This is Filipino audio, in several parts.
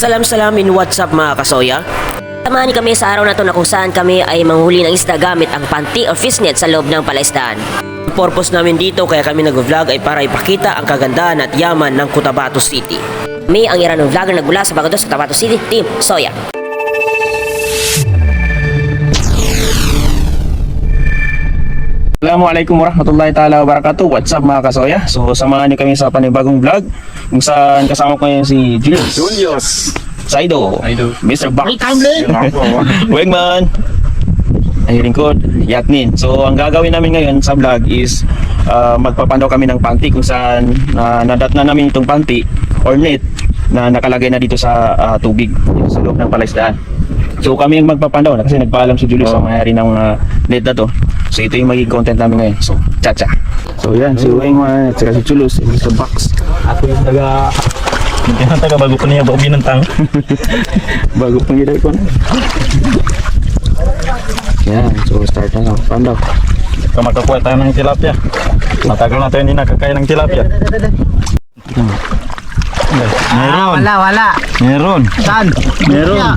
Salam salam in WhatsApp mga kasoya. Samahan niyo kami sa araw na to na kung saan kami ay manghuli ng isda gamit ang panty o fishnet sa loob ng palaisdaan. Ang purpose namin dito kaya kami nag-vlog ay para ipakita ang kagandahan at yaman ng Cotabato City. Kami ang Iranong vlogger nagmula sa Bagados, Cotabato City, Team Soya. Assalamualaikum warahmatullahi taala wabarakatuh. What's up mga kasoya? So samahan niyo kami sa panibagong vlog kung saan kasama ko ngayon si Julius. Julius. Saido. Saido. Mr. Box. tumbling. Wegman. Ay lingkod, Yatnin. So ang gagawin namin ngayon sa vlog is uh, magpapandaw kami ng panty kung saan uh, nadat na namin itong panty or net na nakalagay na dito sa ah, tubig sa loob ng palaisdaan. So kami yung magpapandaw na kasi nagpaalam si Julius sa mayari ng uh, net na to. So ito yung magiging content namin ngayon. So, chacha. So yan, si Wengman at saka si Julius, Mr. Box. Ako yung taga... Hindi na taga bago pa niya bago binantang. Bago pang gilay ko na. Yan, so start na lang. Pandaw. Kung makakuha tayo ng tilapia. Matagal na tayo hindi nakakain ng tilapia. Meron. Wala, wala. Meron. Saan? Meron.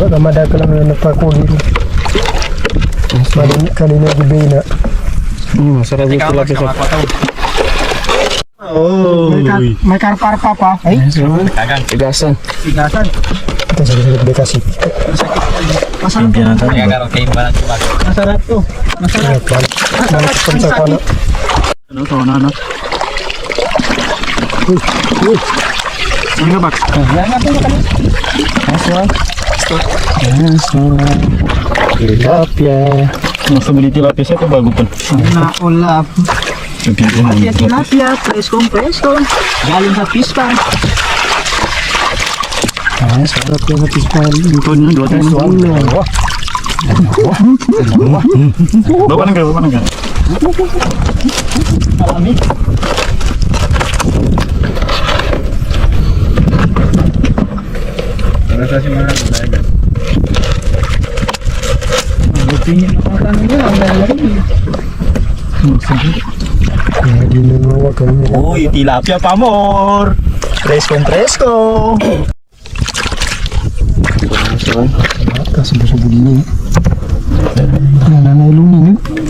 በቀማዳቀለም ለነፋቆ ቢሉ ማለት ከሌለ Oh, Mekar parpa apa? Tigasan. Tigasan. Kita sakit sakit. Masalah tuh. Masalah tuh. Masalah tuh. Masalah tuh. Masalah tuh. Masalah tuh. Masalah tuh. Masuk. Masuk. Tilapia. Langsung beli tilapia saya coba gupun. Nah, olap. Tilapia, tilapia, preskon, preskon. Galing sa pispan. Ah, saya tilapia sa pispan. Itu nih dua tes suam. Wah. Bapak nengkel, bapak nengkel. Alami. Uy, tilapia saya kan buktinya orang ini sampai tilapia pamor. Fresco fresco. Mata sebelum sebelum ini. Nah, nah, nah.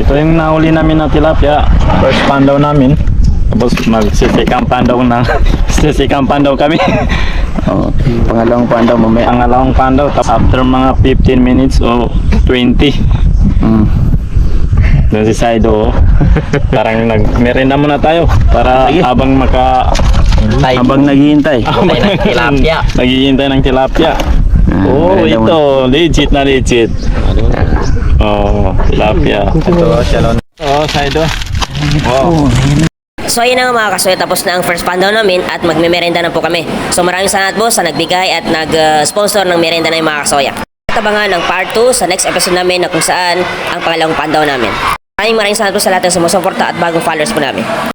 Ito yung nahuli namin na tilapia. First pandaw namin. Tapos magsisikang pandaw ng sisikang pandaw kami. Oh, pangalawang pandaw mamaya. Ang alawang pandaw. Tapos after mga 15 minutes o 20. Mm. Doon si Saido. Parang nag-merenda muna tayo. Para habang maka... Habang naghihintay. ng tilapia. naghihintay ng tilapia. Oh, merenda ito. Legit na legit. Oh, tilapia. Ito, shalon. Oh, Saido. Oh. So ayun na nga mga kasoy, tapos na ang first pandaw namin at magmemerenda na po kami. So maraming salamat po sa nagbigay at nag-sponsor ng merenda na yung mga kasoya. At abangan ng part 2 sa next episode namin na kung saan ang pangalawang pandaw namin. Maraming maraming salamat po sa lahat ng sumusuporta at bagong followers po namin.